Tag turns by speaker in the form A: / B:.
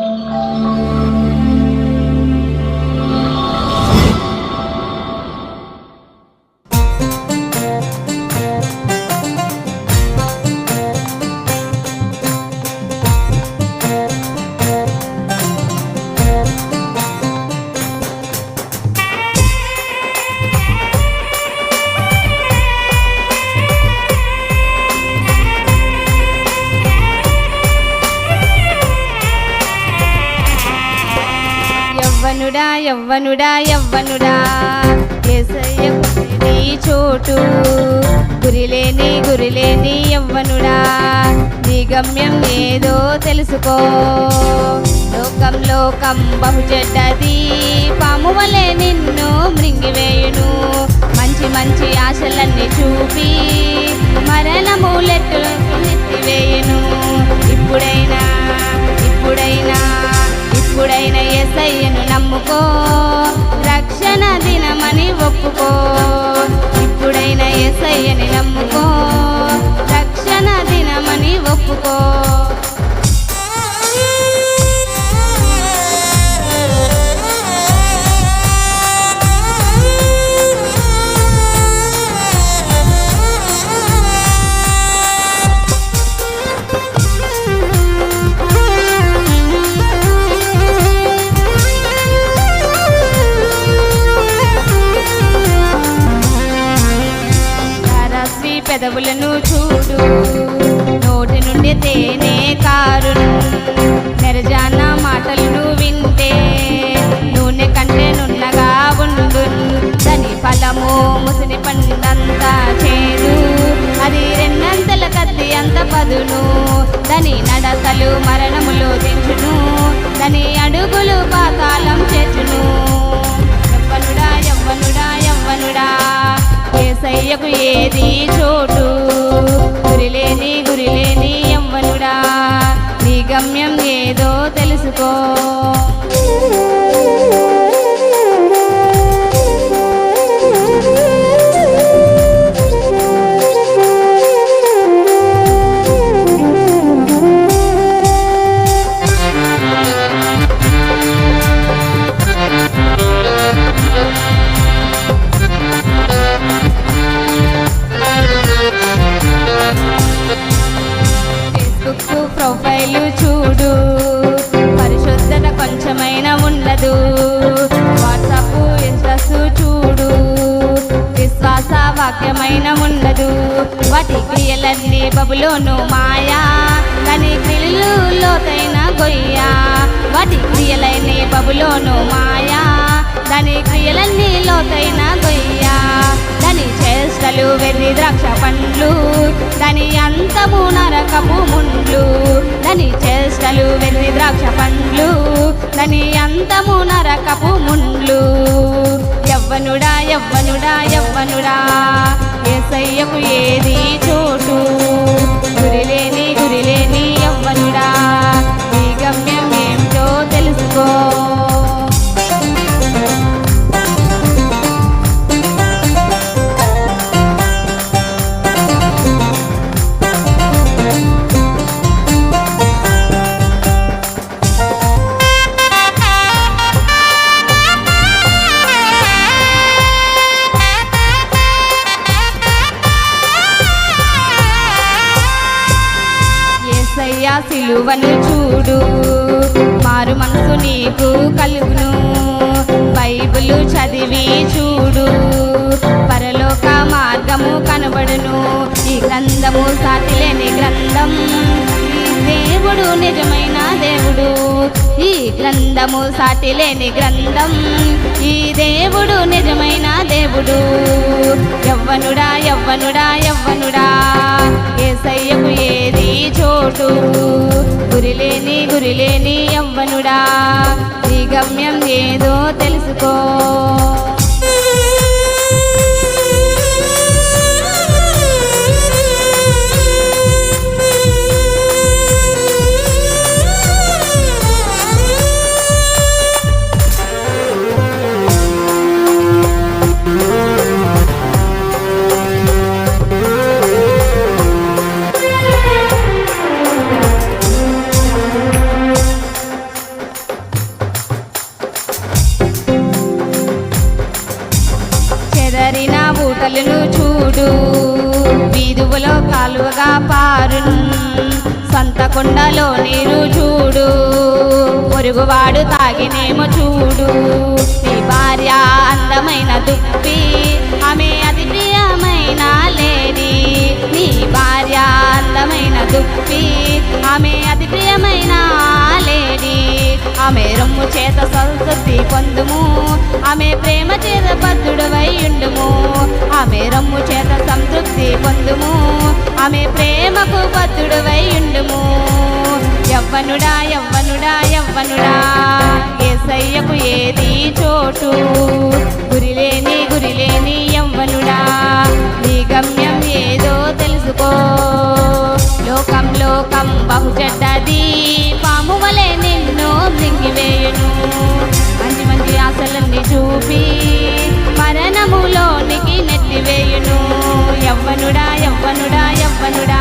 A: Música యవ్వనుడా యవ్వనుడా యవ్వనుడా ఏసయ్య నీ చోటు. గురిలేని గురిలేని యవ్వనుడా నీ గమ్యం ఏదో తెలుసుకో. లోకం లోకం బహుజడ్డది పాము వలె నిన్ను. రస్వి చూడు. నోటి నుండి తేనే కారును. నెరజాన మాటలను వింటే నూనె కంటే నున్నగా ఉండు దాని ఫలము ముసిని పండంతా చేదు. అది రెండంతల కత్తి అంత పదును. దాని నడతలు మరణములో దించును దాని అడుగులు పాతాళం చేర్చును. యవ్వనుడా యవ్వనుడా యవ్వనుడా ఏసయ్యకు ఏది చోటు? తెలుసుకో వాక్యమైన ఉండదు. వాటి క్రియలన్నీ బబులోను మాయా. కానీ క్రియలు లోతైన గొయ్యా. వాటి క్రియలన్నీ బబులోను మాయా. దాని క్రియలన్నీ లోతైన గొయ్యా. దాని చేష్టలు వెర్రి ద్రాక్ష పండ్లు. దాని అంతము నరకపు ముండ్లు. దాని చేష్టలు వెర్రి ద్రాక్ష పండ్లు. దాని అంతము నరకపు ముండ్లు. యవ్వనుడా యవ్వనుడా ఏసయ్యకు ఏది ఏసయ్యా సిలువను చూడు. మారు మనసు నీకు కలుగును. బైబిలు చదివి చూడు. పరలోక మార్గము కనబడును. ఈ గ్రంథము సాటిలేని గ్రంథం. ఈ దేవుడు నిజమైన దేవుడు. ఈ గ్రంథము సాటిలేని గ్రంథం. ఈ దేవుడు నిజమైన దేవుడు. యవ్వనుడా యవ్వనుడా గురిలేని గురిలేని యవ్వనుడా. ఈ గమ్యం ఏదో తెలుసు చూడు వీధువులో కాలువగా పారును. సొంత కుండలో నీరు చూడు. పొరుగువాడు తాగినేమో చూడు. నీ భార్య అందమైన దుప్పి ఆమె అతి ప్రియమైన లేడీ. నీ భార్య అందమైన దుప్పి ఆమె అతి ప్రియమైన లేడీ. ఆమె రొమ్ము చేత సంతృప్తి పొందుము. ఆమె ప్రేమ చేత బద్ధుడవై ఉండుము. ఆమె ప్రేమకు బద్ధుడవై ఉండుము. యవ్వనుడా యవ్వనుడా యవ్వనుడా యవ్వనుడా యవ్వనుడా